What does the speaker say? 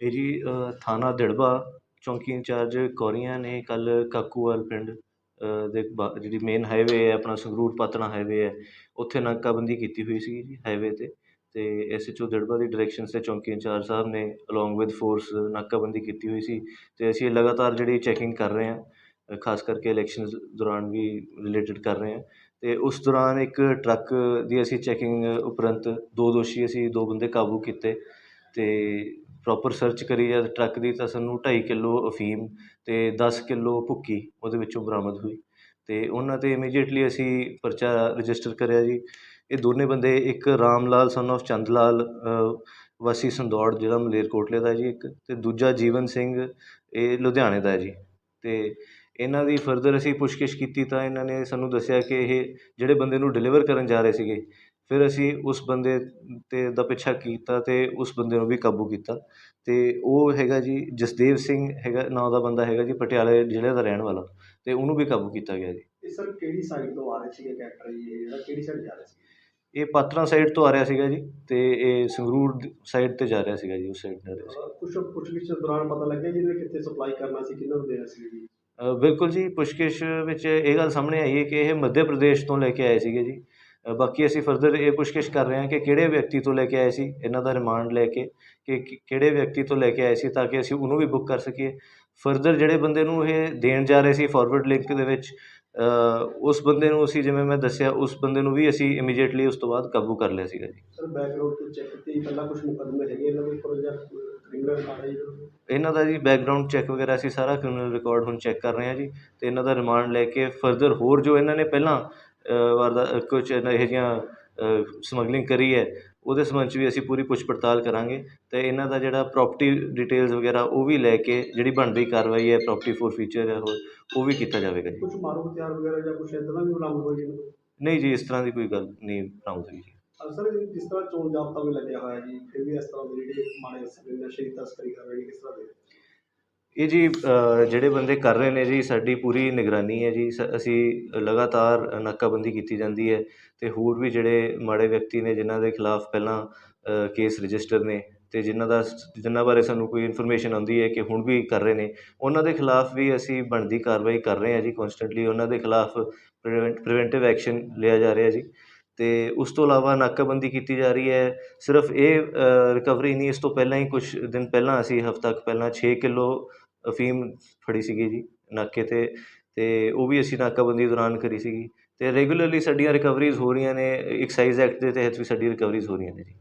ਇਹ ਜੀ ਥਾਣਾ ਦਿੜਬਾ, ਚੌਂਕੀ ਇੰਚਾਰਜ ਕੌਰੀਆਂ ਨੇ ਕੱਲ੍ਹ ਕਾਕੂਵਾਲ ਪਿੰਡ ਦੇ ਬਾ, ਜਿਹੜੀ ਮੇਨ ਹਾਈਵੇ ਹੈ, ਆਪਣਾ ਸੰਗਰੂਰ ਪਾਤਣਾ ਹਾਈਵੇ ਹੈ, ਉੱਥੇ ਨਾਕਾਬੰਦੀ ਕੀਤੀ ਹੋਈ ਸੀਗੀ ਜੀ ਹਾਈਵੇ 'ਤੇ ਅਤੇ ਐਸ ਐਚ ਓ ਦਿੜਬਾ ਦੀ ਡਾਇਰੈਕਸ਼ਨਸ 'ਤੇ ਚੌਂਕੀ ਇੰਚਾਰਜ ਸਾਹਿਬ ਨੇ ਅਲੋਂਗ ਵਿਦ ਫੋਰਸ ਨਾਕਾਬੰਦੀ ਕੀਤੀ ਹੋਈ ਸੀ ਅਤੇ ਅਸੀਂ ਲਗਾਤਾਰ ਜਿਹੜੀ ਚੈਕਿੰਗ ਕਰ ਰਹੇ ਹਾਂ, ਖਾਸ ਕਰਕੇ ਇਲੈਕਸ਼ਨਸ ਦੌਰਾਨ ਵੀ ਰਿਲੇਟਡ ਕਰ ਰਹੇ ਹਾਂ ਅਤੇ ਉਸ ਦੌਰਾਨ ਇੱਕ ਟਰੱਕ ਦੀ ਅਸੀਂ ਚੈਕਿੰਗ ਉਪਰੰਤ ਦੋ ਦੋਸ਼ੀ ਅਸੀਂ ਦੋ ਬੰਦੇ ਕਾਬੂ ਕੀਤੇ ਅਤੇ ਪ੍ਰੋਪਰ ਸਰਚ ਕਰੀ ਜਦ ਟਰੱਕ ਦੀ ਤਾਂ ਸਾਨੂੰ ਢਾਈ ਕਿੱਲੋ ਅਫੀਮ ਅਤੇ ਦਸ ਕਿੱਲੋ ਭੁੱਕੀ ਉਹਦੇ ਵਿੱਚੋਂ ਬਰਾਮਦ ਹੋਈ ਅਤੇ ਉਹਨਾਂ 'ਤੇ ਇਮੀਡੀਏਟਲੀ ਅਸੀਂ ਪਰਚਾ ਰਜਿਸਟਰ ਕਰਿਆ ਜੀ। ਇਹ ਦੋਨੇ ਬੰਦੇ, ਇੱਕ ਰਾਮ ਲਾਲ ਸਨ ਆਫ ਚੰਦ ਲਾਲ ਵਾਸੀ ਸੰਦੌੜ ਜਿਹੜਾ ਮਲੇਰਕੋਟਲੇ ਦਾ ਜੀ ਇੱਕ ਅਤੇ ਦੂਜਾ ਜੀਵਨ ਸਿੰਘ, ਇਹ ਲੁਧਿਆਣੇ ਦਾ ਜੀ। ਅਤੇ ਇਹਨਾਂ ਦੀ ਫਰਦਰ ਅਸੀਂ ਪੁੱਛਗਿੱਛ ਕੀਤੀ ਤਾਂ ਇਹਨਾਂ ਨੇ ਸਾਨੂੰ ਦੱਸਿਆ ਕਿ ਇਹ ਜਿਹੜੇ ਬੰਦੇ ਨੂੰ ਡਿਲੀਵਰ ਕਰਨ ਜਾ ਰਹੇ ਸੀਗੇ ਫਿਰ ਅਸੀਂ ਉਸ ਬੰਦੇ 'ਤੇ ਦਾ ਪਿੱਛਾ ਕੀਤਾ ਅਤੇ ਉਸ ਬੰਦੇ ਨੂੰ ਵੀ ਕਾਬੂ ਕੀਤਾ ਅਤੇ ਉਹ ਹੈਗਾ ਜੀ ਜਸਦੇਵ ਸਿੰਘ ਹੈਗਾ ਨਾਂ ਦਾ ਬੰਦਾ ਹੈਗਾ ਜੀ ਪਟਿਆਲੇ ਜ਼ਿਲ੍ਹੇ ਦਾ ਰਹਿਣ ਵਾਲਾ ਅਤੇ ਉਹਨੂੰ ਵੀ ਕਾਬੂ ਕੀਤਾ ਗਿਆ ਜੀ। ਇਹ ਸਰ ਕਿਹੜੀ ਸਾਈਡ ਤੋਂ ਆ ਰਹੇ ਸੀਗੇ ਕੈਰੈਕਟਰ ਜੀ? ਇਹ ਜਿਹੜਾ ਕਿਹੜੀ ਸਾਈਡ ਜਾ ਰਹੇ ਸੀ ਇਹ ਪਾਤਰਾਂ ਸਾਈਡ ਤੋਂ ਆ ਰਿਹਾ ਸੀਗਾ ਜੀ ਅਤੇ ਇਹ ਸੰਗਰੂਰ ਸਾਈਡ 'ਤੇ ਜਾ ਰਿਹਾ ਸੀਗਾ ਜੀ ਉਸ ਸਾਈਡ ਸੀ ਕੁਝ ਪੁੱਛਗਿੱਛ ਦੌਰਾਨ ਪਤਾ ਲੱਗਿਆ ਜੀ ਇਹਨੇ ਕਿੱਥੇ ਸਪਲਾਈ ਕਰਨਾ ਸੀ ਕਿਹਨਾਂ ਨੂੰ ਦੇਣਾ ਸੀ ਜੀ? ਬਿਲਕੁਲ ਜੀ ਪੁੱਛਗਿੱਛ ਵਿੱਚ ਇਹ ਗੱਲ ਸਾਹਮਣੇ ਆਈ ਹੈ ਕਿ ਇਹ ਮੱਧ ਪ੍ਰਦੇਸ਼ ਤੋਂ ਲੈ ਕੇ ਆਏ ਸੀਗੇ ਜੀ। ਬਾਕੀ ਅਸੀਂ ਫਰਦਰ ਇਹ ਪੁੱਛਗਿੱਛ ਕਰ ਰਹੇ ਹਾਂ ਕਿ ਕਿਹੜੇ ਵਿਅਕਤੀ ਤੋਂ ਲੈ ਕੇ ਆਏ ਸੀ ਇਹਨਾਂ ਦਾ ਰਿਮਾਂਡ ਲੈ ਕੇ ਕਿ ਕਿਹੜੇ ਵਿਅਕਤੀ ਤੋਂ ਲੈ ਕੇ ਆਏ ਸੀ ਤਾਂ ਕਿ ਅਸੀਂ ਉਹਨੂੰ ਵੀ ਬੁੱਕ ਕਰ ਸਕੀਏ ਫਰਦਰ ਜਿਹੜੇ ਬੰਦੇ ਨੂੰ ਇਹ ਦੇਣ ਜਾ ਰਹੇ ਸੀ ਫਾਰਵਰਡ ਲਿੰਕ ਦੇ ਵਿੱਚ ਉਸ ਬੰਦੇ ਨੂੰ ਅਸੀਂ ਜਿਵੇਂ ਮੈਂ ਦੱਸਿਆ ਉਸ ਬੰਦੇ ਨੂੰ ਵੀ ਅਸੀਂ ਇਮੀਡੀਏਟਲੀ ਉਸ ਤੋਂ ਬਾਅਦ ਕਾਬੂ ਕਰ ਲਿਆ ਸੀਗਾ ਜੀ ਸਰ ਬੈਕਗ੍ਰਾਉਂਡ ਤੋਂ ਚੈੱਕ ਕੀਤੀ ਪਹਿਲਾਂ ਕੁਝ ਮੁਕੱਦਮੇ ਹੈਗੇ ਇਹਨਾਂ ਦੇ ਉੱਪਰ ਜਾਂ ਕ੍ਰਿਮੀਨਲ ਜੀ ਇਹਨਾਂ ਦਾ? ਜੀ ਬੈਕਗਰਾਉਂਡ ਚੈੱਕ ਵਗੈਰਾ ਅਸੀਂ ਸਾਰਾ ਕ੍ਰਿਮੀਨਲ ਰਿਕਾਰਡ ਹੁਣ ਚੈੱਕ ਕਰ ਰਹੇ ਹਾਂ ਜੀ ਅਤੇ ਇਹਨਾਂ ਦਾ ਰਿਮਾਂਡ ਲੈ ਕੇ ਫਰਦਰ ਹੋਰ ਜੋ ਇਹਨਾਂ ਨੇ ਪਹਿਲਾਂ ਵਾਰਦਾ ਕੁਝ ਇਹੋ ਜਿਹੀਆਂ ਸਮਗਲਿੰਗ ਕਰੀ ਹੈ ਉਹਦੇ ਸੰਬੰਧ 'ਚ ਵੀ ਅਸੀਂ ਪੂਰੀ ਪੁੱਛ ਪੜਤਾਲ ਕਰਾਂਗੇ। ਅਤੇ ਇਹਨਾਂ ਦਾ ਜਿਹੜਾ ਪ੍ਰੋਪਰਟੀ ਡਿਟੇਲਸ ਵਗੈਰਾ ਉਹ ਵੀ ਲੈ ਕੇ ਜਿਹੜੀ ਬਣਦੀ ਕਾਰਵਾਈ ਹੈ ਪ੍ਰੋਪਰਟੀ ਫੋਰ ਫੀਚਰ ਹੈ ਹੋਰ ਉਹ ਵੀ ਕੀਤਾ ਜਾਵੇਗਾ ਜੀ। ਕੁਝ ਮਾਰੂ ਹਥਿਆਰ ਵਗੈਰਾ ਜਾਂ ਕੁਝ ਇਦਾਂ ਦਾ ਵੀ ਬਰਾਮਦ ਹੋਈ ਜੀ? ਨਹੀਂ ਜੀ ਇਸ ਤਰ੍ਹਾਂ ਦੀ ਕੋਈ ਗੱਲ ਨਹੀਂ ਬਰਾਮਦ ਹੋਈ ਜੀ। ਅਹ ਸਰ ਇਹ ਜਿਸ ਤਰ੍ਹਾਂ ਚੋਣ ਜਾਬਤਾ ਵੀ ਲੱਗਿਆ ਹੋਇਆ ਜੀ ਫਿਰ ਵੀ ਇਸ ਤਰ੍ਹਾਂ ਦੇ ਜਿਹੜੇ ਮਾੜੇ ਅਸਰ ਨਸ਼ੇ ਦੀ ਤਸਕਰੀ ਕਰ ਰਹੇ ਨੇ ਕਿਸ ਤਰ੍ਹਾਂ ਦੇ ਇਹ ਜੀ ਜਿਹੜੇ ਬੰਦੇ ਕਰ ਰਹੇ ਨੇ ਜੀ, ਸਾਡੀ ਪੂਰੀ ਨਿਗਰਾਨੀ ਹੈ ਜੀ। ਸ- ਅਸੀਂ ਲਗਾਤਾਰ ਨਾਕਾਬੰਦੀ ਕੀਤੀ ਜਾਂਦੀ ਹੈ ਅਤੇ ਹੋਰ ਵੀ ਜਿਹੜੇ ਮਾੜੇ ਵਿਅਕਤੀ ਨੇ, ਜਿਨ੍ਹਾਂ ਦੇ ਖਿਲਾਫ ਪਹਿਲਾਂ ਕੇਸ ਰਜਿਸਟਰ ਨੇ ਅਤੇ ਜਿਨ੍ਹਾਂ ਦਾ ਜਿਨ੍ਹਾਂ ਬਾਰੇ ਸਾਨੂੰ ਕੋਈ ਇਨਫੋਰਮੇਸ਼ਨ ਆਉਂਦੀ ਹੈ ਕਿ ਹੁਣ ਵੀ ਕਰ ਰਹੇ ਨੇ, ਉਹਨਾਂ ਦੇ ਖਿਲਾਫ ਵੀ ਅਸੀਂ ਬਣਦੀ ਕਾਰਵਾਈ ਕਰ ਰਹੇ ਹਾਂ ਜੀ ਕੋਂਸਟੈਂਟਲੀ ਉਹਨਾਂ ਦੇ ਖਿਲਾਫ ਪ੍ਰੀਵੈਂਟ ਪ੍ਰੀਵੈਂਟਿਵ ਐਕਸ਼ਨ ਲਿਆ ਜਾ ਰਿਹਾ ਜੀ। ਅਤੇ ਉਸ ਤੋਂ ਇਲਾਵਾ ਨਾਕਾਬੰਦੀ ਕੀਤੀ ਜਾ ਰਹੀ ਹੈ। ਸਿਰਫ ਇਹ ਰਿਕਵਰੀ ਨਹੀਂ, ਇਸ ਤੋਂ ਪਹਿਲਾਂ ਹੀ ਕੁਝ ਦਿਨ ਪਹਿਲਾਂ, ਅਸੀਂ ਹਫ਼ਤਾ ਕੁ ਪਹਿਲਾਂ ਛੇ ਕਿਲੋ ਅਫੀਮ ਫੜੀ ਸੀਗੀ ਜੀ ਨਾਕੇ 'ਤੇ ਅਤੇ ਉਹ ਵੀ ਅਸੀਂ ਨਾਕਾਬੰਦੀ ਦੌਰਾਨ ਕਰੀ ਸੀਗੀ। ਅਤੇ ਰੈਗੂਲਰਲੀ ਸਾਡੀਆਂ ਰਿਕਵਰੀਜ਼ ਹੋ ਰਹੀਆਂ ਨੇ ਐਕਸਾਈਜ਼ ਐਕਟ ਦੇ ਤਹਿਤ ਵੀ ਸਾਡੀ ਰਿਕਵਰੀਜ਼ ਹੋ ਰਹੀਆਂ ਨੇ ਜੀ।